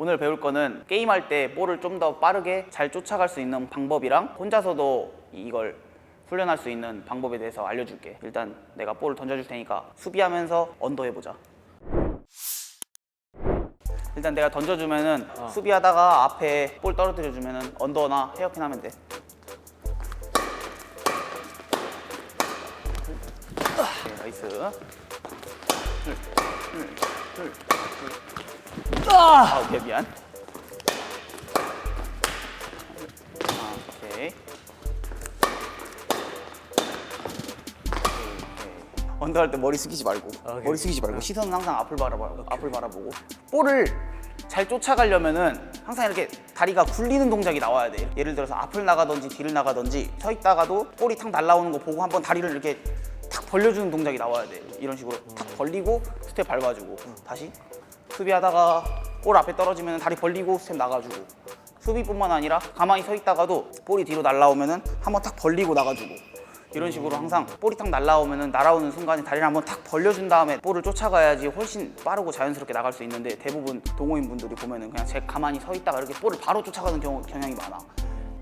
오늘 배울 거는 게임할 때 볼을 좀 더 빠르게 잘 쫓아갈 수 있는 방법이랑 혼자서도 이걸 훈련할 수 있는 방법에 대해서 알려줄게. 일단 내가 볼을 던져줄 테니까 수비하면서 언더 해보자. 일단 내가 던져주면은 수비하다가 앞에 볼 떨어뜨려주면은 언더나 헤어핀 하면 돼. 오케이, 나이스. 둘, 둘, 둘, 둘. 아, 오케이, 미안. 아, 오케이. 언더 할 때 머리 숙이지 말고 오케이. 머리 숙이지 말고 시선은 항상 앞을 바라보고 앞을 바라보고 볼을 잘 쫓아가려면은 항상 이렇게 다리가 굴리는 동작이 나와야 돼. 예를 들어서 앞을 나가든지 뒤를 나가든지 서 있다가도 볼이 탁 날라오는 거 보고 한번 다리를 이렇게 탁 벌려주는 동작이 나와야 돼. 이런 식으로 탁 벌리고 스텝 밟아주고 다시 수비하다가 볼 앞에 떨어지면 다리 벌리고 스텝 나가주고 수비뿐만 아니라 가만히 서 있다가도 볼이 뒤로 날라오면은 한번 탁 벌리고 나가주고 이런 식으로 항상 볼이 탁 날라오면은 날아오는 순간에 다리를 한번 탁 벌려준 다음에 볼을 쫓아가야지 훨씬 빠르고 자연스럽게 나갈 수 있는데 대부분 동호인 분들이 보면은 그냥 제 가만히 서 있다가 이렇게 볼을 바로 쫓아가는 경우 경향이 많아.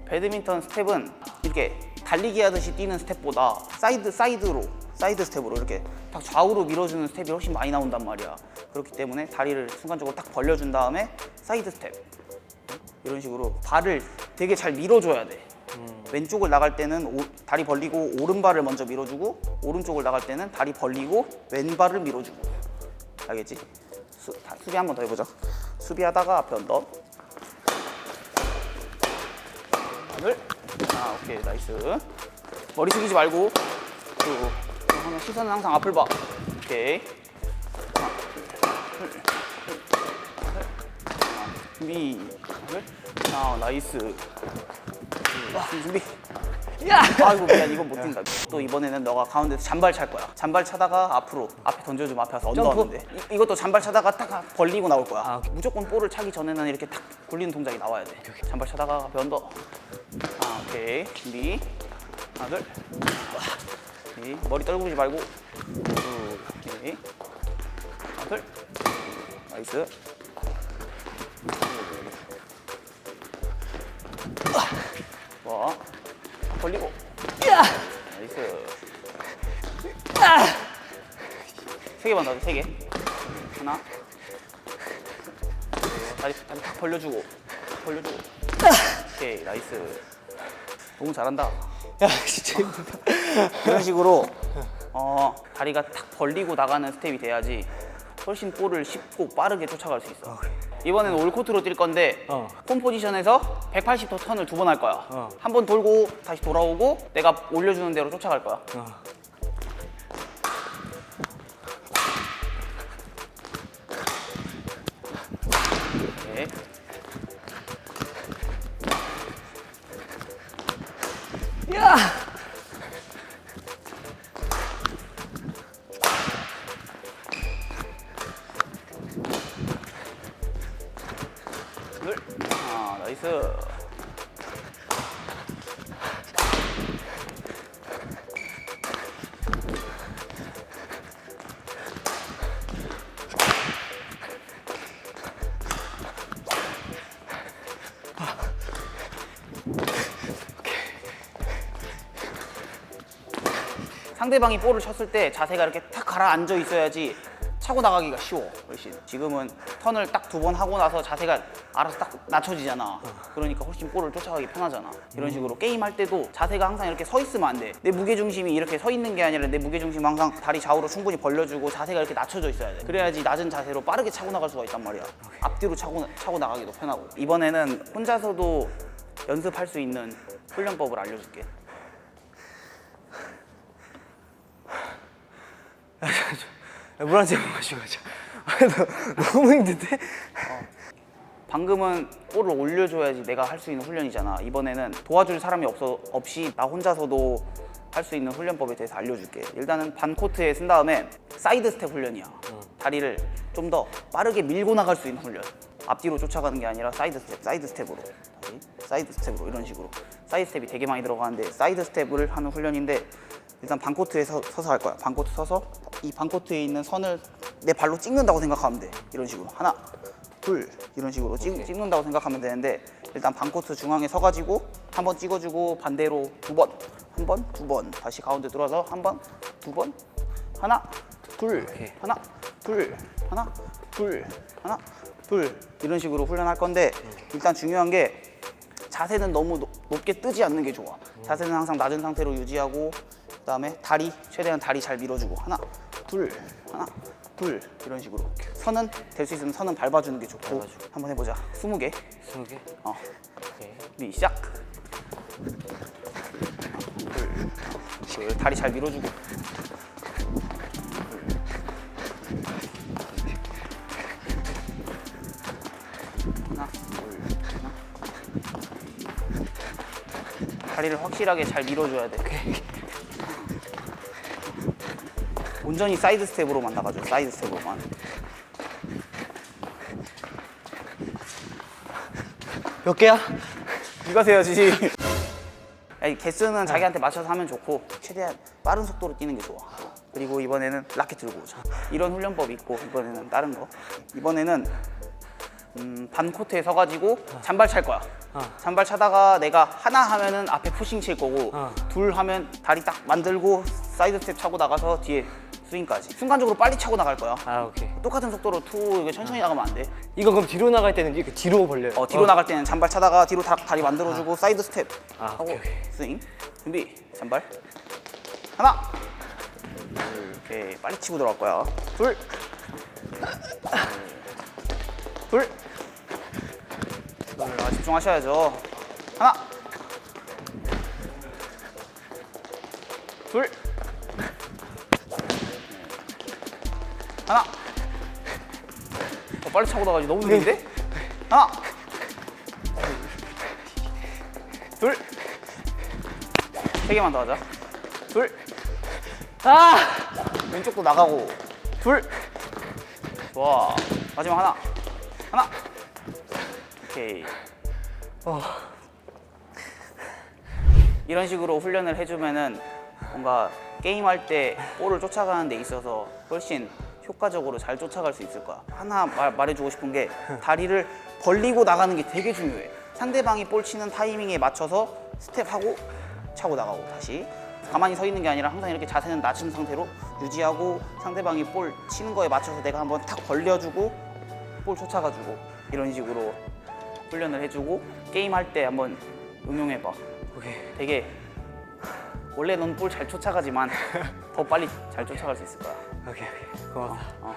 배드민턴 스텝은 이렇게 달리기 하듯이 뛰는 스텝보다 사이드 사이드로 사이드 스텝으로 이렇게 딱 좌우로 밀어주는 스텝이 훨씬 많이 나온단 말이야. 그렇기 때문에 다리를 순간적으로 딱 벌려준 다음에 사이드 스텝 이런 식으로 발을 되게 잘 밀어줘야 돼. 왼쪽을 나갈 때는 오- 다리 벌리고 오른발을 먼저 밀어주고 오른쪽을 나갈 때는 다리 벌리고 왼발을 밀어주고 알겠지? 수, 다- 수비 한 번 더 해보자. 수비하다가 앞에 언더. 하늘. 아 오케이 나이스. 머리 숙이지 말고 그리고 하면 시선은 항상 앞을 봐. 오케이. 하나, 둘, 준비. 아 나이스. 준비. 야! 아이고 미안 이건 못 뛴다. 또 이번에는 너가 가운데서 잔발 찰 거야. 잔발 차다가 앞으로 앞에 던져주면 앞에 와서 언더 점프. 하는데 이, 이것도 잔발 차다가 딱 벌리고 나올 거야. 아. 무조건 볼을 차기 전에는 이렇게 탁 굴리는 동작이 나와야 돼. 잔발 차다가 앞에 언더. 아 오케이 준비. 하나 둘. 오케이. 머리 떨구지 말고. 오케이. 둘. 나이스. 좋아. 벌리고. 나이스. 세 개만 더, 세 개. 하나. 다리, 다리 탁 벌려주고. 벌려주고. 오케이, 나이스. 너무 잘한다. 야 진짜 힘들다. 이런 식으로 어, 다리가 탁 벌리고 나가는 스텝이 돼야지 훨씬 볼을 쉽고 빠르게 쫓아갈 수 있어. 이번에는 올코트로 뛸 건데 어. 홈 포지션에서 180도 턴을 두 번 할 거야. 어. 한 번 돌고 다시 돌아오고 내가 올려주는 대로 쫓아갈 거야. 둘. 아, 나이스. 상대방이 볼을 쳤을 때 자세가 이렇게 탁 가라앉아 있어야지 차고 나가기가 쉬워 훨씬. 지금은 턴을 딱 두 번 하고 나서 자세가 알아서 딱 낮춰지잖아. 그러니까 훨씬 볼을 쫓아가기 편하잖아. 이런 식으로 게임 할 때도 자세가 항상 이렇게 서 있으면 안 돼 내 무게중심이 이렇게 서 있는 게 아니라 내 무게중심 항상 다리 좌우로 충분히 벌려주고 자세가 이렇게 낮춰져 있어야 돼. 그래야지 낮은 자세로 빠르게 차고 나갈 수가 있단 말이야. 앞뒤로 차고, 나- 차고 나가기도 편하고. 이번에는 혼자서도 연습할 수 있는 훈련법을 알려줄게 물 한잔 마시고 가자. 너- 너무 힘든데? 방금은 볼을 올려줘야지 내가 할 수 있는 훈련이잖아. 이번에는 도와줄 사람이 없어 없이 나 혼자서도 할 수 있는 훈련법에 대해서 알려줄게. 일단은 반 코트에 쓴 다음에 사이드 스텝 훈련이야. 다리를 좀 더 빠르게 밀고 나갈 수 있는 훈련. 앞뒤로 쫓아가는 게 아니라 사이드 스텝, 사이드 스텝으로. 다시 사이드 스텝으로 이런 식으로. 사이드 스텝이 되게 많이 들어가는데 사이드 스텝을 하는 훈련인데 일단 반 코트에 서, 서서 할 거야. 반 코트 서서 이 반 코트에 있는 선을 내 발로 찍는다고 생각하면 돼. 이런 식으로 하나, 둘 이런 식으로 찍, 찍는다고 생각하면 되는데 일단 반코트 중앙에 서가지고 한 번 찍어주고 반대로 두 번, 한 번, 두 번 다시 가운데 들어와서 한 번, 두 번, 하나, 둘. 하나, 둘, 하나, 둘, 하나, 둘 이런 식으로 훈련할 건데 일단 중요한 게 자세는 너무 높- 높게 뜨지 않는 게 좋아. 자세는 항상 낮은 상태로 유지하고 그다음에 다리 최대한 다리 잘 밀어주고 하나, 둘, 하나, 둘 이런 식으로 선은 될 수 있으면 선은 밟아주는 게 좋고 한번 해보자. 스무 개. 스무 개. 어, 오케이. 준비 시작. 둘, 둘, 다리 잘 밀어주고. 하나, 둘, 하나. 다리를 확실하게 잘 밀어줘야 돼. 온전히 사이드 스텝으로만 나가줘. 사이드 스텝으로만. 몇 개야? 세야지. 아니, 개수는 자기한테 맞춰서 하면 좋고 최대한 빠른 속도로 뛰는 게 좋아. 그리고 이번에는 라켓 들고 오자. 이런 훈련법이 있고 이번에는 다른 거. 이번에는 음, 반 코트에 서가지고 잔발 찰 거야. 어. 잔발 차다가 내가 하나 하면은 앞에 푸싱 칠 거고 어. 둘 하면 다리 딱 만들고 사이드 스텝 차고 나가서 뒤에 스윙까지. 순간적으로 빨리 차고 나갈 거야. 아 오케이. 똑같은 속도로 투 이거 천천히 나가면 안 돼. 이거 그럼 뒤로 나갈 때는 이렇게 뒤로 벌려요. 어, 뒤로 나갈 때는 잔발 차다가 뒤로 다, 다리 만들어주고 사이드 스텝 아, 하고 오케이, 오케이. 스윙 준비 잔발 하나 둘 오케이 빨리 치고 들어갈 거야 둘 둘, 둘. 아, 집중하셔야죠 하나 둘 하나. 어, 빨리 차고 나가지. 너무 느린데? 하나. 둘. 세 개만 더 하자. 둘. 아! 왼쪽도 나가고. 둘. 좋아. 마지막 하나. 하나. 오케이. 어. 이런 식으로 훈련을 해주면은 뭔가 게임할 때 볼을 쫓아가는 데 있어서 훨씬 효과적으로 잘 쫓아갈 수 있을 거야. 하나 말, 말해주고 싶은 게 다리를 벌리고 나가는 게 되게 중요해. 상대방이 볼 치는 타이밍에 맞춰서 스텝하고 차고 나가고 다시 가만히 서 있는 게 아니라 항상 이렇게 자세는 낮은 상태로 유지하고 상대방이 볼 치는 거에 맞춰서 내가 한번 탁 벌려주고 볼 쫓아가주고 이런 식으로 훈련을 해주고 게임할 때 한번 응용해봐. 오케이. 되게 원래 넌 볼 잘 쫓아가지만 더 빨리 잘 쫓아갈 수 있을 거야. 오케이. 오케이. 고맙다. 어.